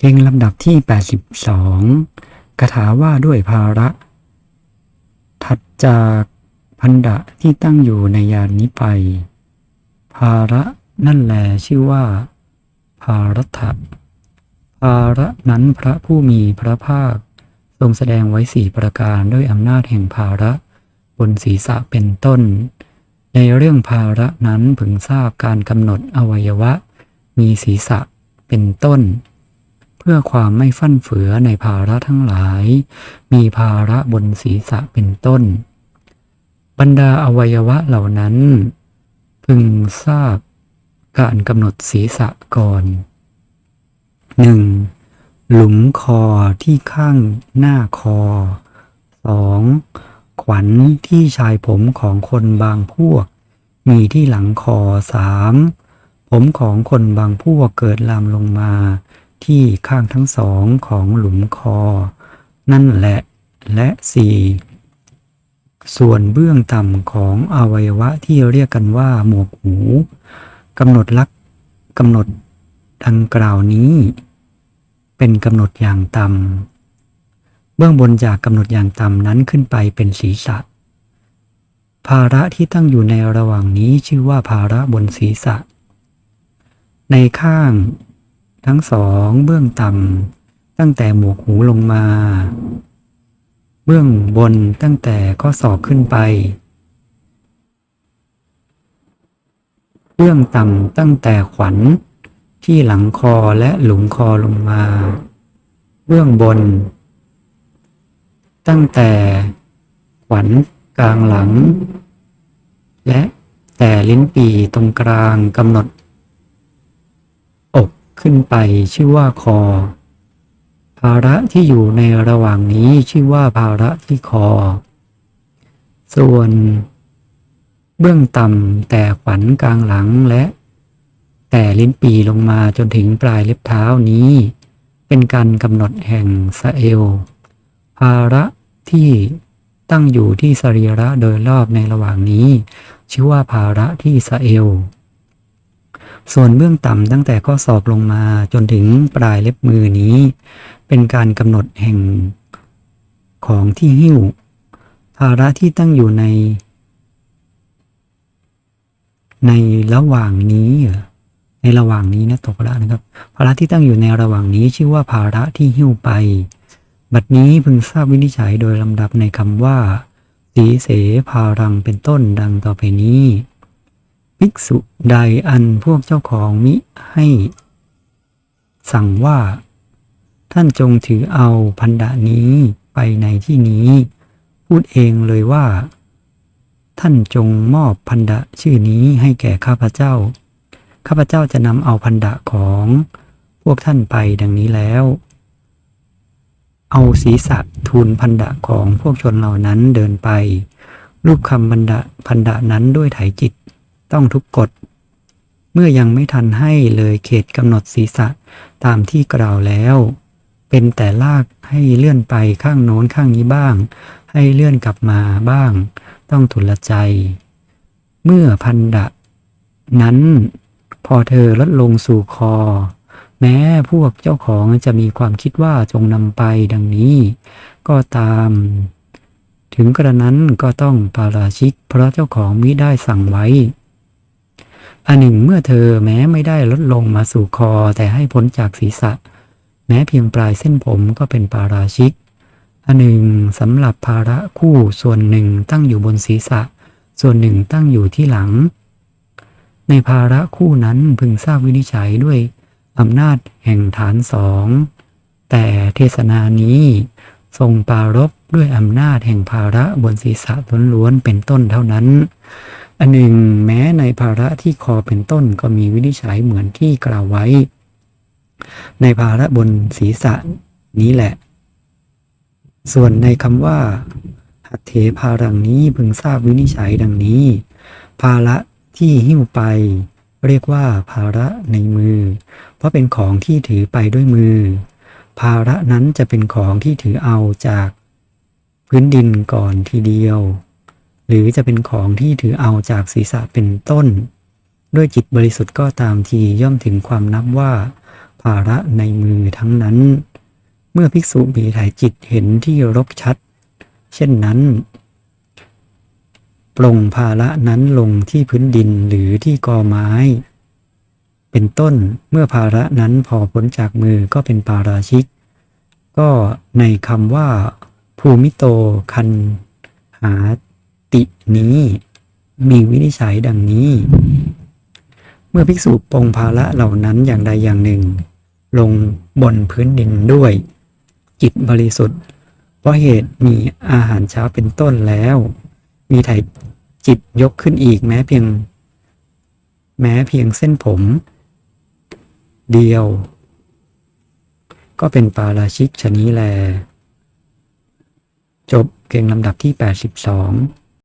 เพลงลำดับที่ 82คาถาว่าด้วยภาระ ถัดจากพันดะที่ตั้งอยู่ในยานนี้ไป ภาระนั่นแลชื่อว่า ภารัตะภาระนั้นพระผู้มีพระภาค ทรงแสดงไว้สี่ประการด้วยอำนาจแห่งภาระ บนศีรษะเป็นต้น ในเรื่องภาระนั้นพึงทราบการกำหนดอวัยวะ มีศีรษะเป็นต้น พื่อความไม่ฟั่นเฟือในภาระทั้งหลาย มีภาระบนศีรษะเป็นต้น บรรดาอวัยวะเหล่านั้น พึงทราบการกำหนดศีรษะก่อน 1. หลุมคอที่ข้างหน้าคอ 2. ขวัญที่ชายผมของคนบางพวก มีที่หลังคอ 3. ผมของคนบางพวกเกิดลามลงมา ที่ข้างทั้งสองของหลุมคอ นั่นแหละและ 4. ส่วนเบื้องต่ำของอวัยวะที่เรียกกันว่าหมวกหูกำหนดลักกำหนดดังกล่าวนี้ เป็นกำหนดอย่างต่ำเบื้องบนจากกำหนดอย่างต่ำนั้นขึ้นไปเป็นศีรษะ ภาระที่ตั้งอยู่ในระหว่างนี้ชื่อว่าภาระบนศีรษะ ในข้าง ทั้งสองเบื้องต่ำตั้งแต่หมวกหูลงมา เบื้องบนตั้งแต่ข้อศอกขึ้นไป เบื้องต่ำตั้งแต่ขวัญที่หลังคอและหลุมคอลงมา เบื้องบน ตั้งแต่ขวัญกลางหลัง และแต่ลิ้นปีตรงกลางกำหนด ขึ้นไปชื่อว่าคอ ภาระที่อยู่ในระหว่างนี้ชื่อว่าภาระที่คอ ส่วน เบื้องต่ำแต่ขวัญกลางหลังและ แต่ลิ้นปีลงมาจนถึงปลายเล็บเท้านี้ เป็นการกำหนดแห่งสะเอล ภาระที่ตั้งอยู่ที่สรีระโดยรอบในระหว่างนี้ ชื่อว่าภาระที่สะเอล ส่วนเบื้องต่ำตั้งแต่ข้อศอกลงมาจนถึงปลายเล็บมือนี้ เป็นการกำหนดแห่งของที่หิ้ว ภาระที่ตั้งอยู่ใน ในระหว่างนี้ในระหว่างนี้นะตกละนะครับ ภาระที่ตั้งอยู่ในระหว่างนี้ชื่อว่าภาระที่หิ้วไป บัดนี้พึงทราบวินิจฉัยโดยลำดับในคำว่าสีเสภารังเป็นต้นดังต่อไปนี้ ภิกษุใดอันพวกเจ้าของมิให้ สั่งว่า ท่านจงถือเอาพันดานี้ไปในที่นี้ พูดเองเลยว่า ท่านจงมอบพันดะชื่อนี้ให้แก่ข้าพเจ้า ข้าพเจ้าจะนำเอาพันดะของพวกท่านไปดังนี้แล้ว เอาศีรษะทูลพันดะของพวกชนเหล่านั้นเดินไป รูปคำพันดะพันดะนั้นด้วยไถจิต ต้องทุกกฎ เมื่อยังไม่ทันให้เลยเขตกำหนดศีรษะตามที่กล่าวแล้ว เป็นแต่ลากให้เลื่อนไปข้างโน้นข้างนี้บ้าง ให้เลื่อนกลับมาบ้าง ต้องทุลใจ เมื่อพันดะ นั้น พอเธอลดลงสู่คอ แม้พวกเจ้าของจะมีความคิดว่าจงนำไปดังนี้ ก็ตามถึงกระนั้นก็ต้องปาราชิก เพราะเจ้าของมิได้สั่งไว้ อันหนึ่งเมื่อเธอแม้ไม่ได้ลดลงมาสู่คอแต่ให้พ้นจากศีรษะ แม้เพียงปลายเส้นผมก็เป็นปาราชิก อันหนึ่งสำหรับภาระคู่ส่วนหนึ่งตั้งอยู่บนศีรษะ ส่วนหนึ่งตั้งอยู่ที่หลัง ในภาระคู่นั้นพึงทราบวินิจฉัยด้วยอำนาจแห่งฐานสอง แต่เทศนานี้ทรงปรารบด้วยอำนาจแห่งภาระบนศีรษะล้วนๆเป็นต้นเท่านั้น อันหนึ่งแม้ในภาระที่คอเป็นต้นก็มีวินิจฉัยเหมือนที่กล่าวไว้ ในภาระบนศีรษะนี้แหละ ส่วนในคำว่าหัตเถภารังนี้พึงทราบวินิจฉัยดังนี้ ภาระที่หิ้วไป เรียกว่าภาระในมือ เพราะเป็นของที่ถือไปด้วยมือ ภาระนั้นจะเป็นของที่ถือเอาจากพื้นดินก่อนทีเดียว หรือจะเป็นของที่ถือเอาจากศีรษะเป็นต้น ด้วยจิตบริสุทธิ์ก็ตามทีย่อมถึงความนับว่า ภาระในมือทั้งนั้น เมื่อภิกษุมีถ่ายจิตเห็นที่รกชัด เช่นนั้นปลงภาระนั้นลงที่พื้นดินหรือที่กอไม้ เป็นต้นเมื่อภาระนั้นพอพ้นจากมือก็เป็นปาราชิก ก็ในคำว่า ภูมิโตคันหา ตินี้ มีวินิจฉัยดังนี้ เมื่อภิกษุปรงภาระเหล่านั้นอย่างใดอย่างหนึ่ง ลงบนพื้นดินด้วย จิตบริสุทธิ์ เพราะเหตุมีอาหารเช้าเป็นต้นแล้ว มีถ่ายจิตยกขึ้นอีกแม้เพียง แม้เพียงเส้นผม เดียว ก็เป็นปาราชิกชนี้แล จบเก่งลำดับที่ 82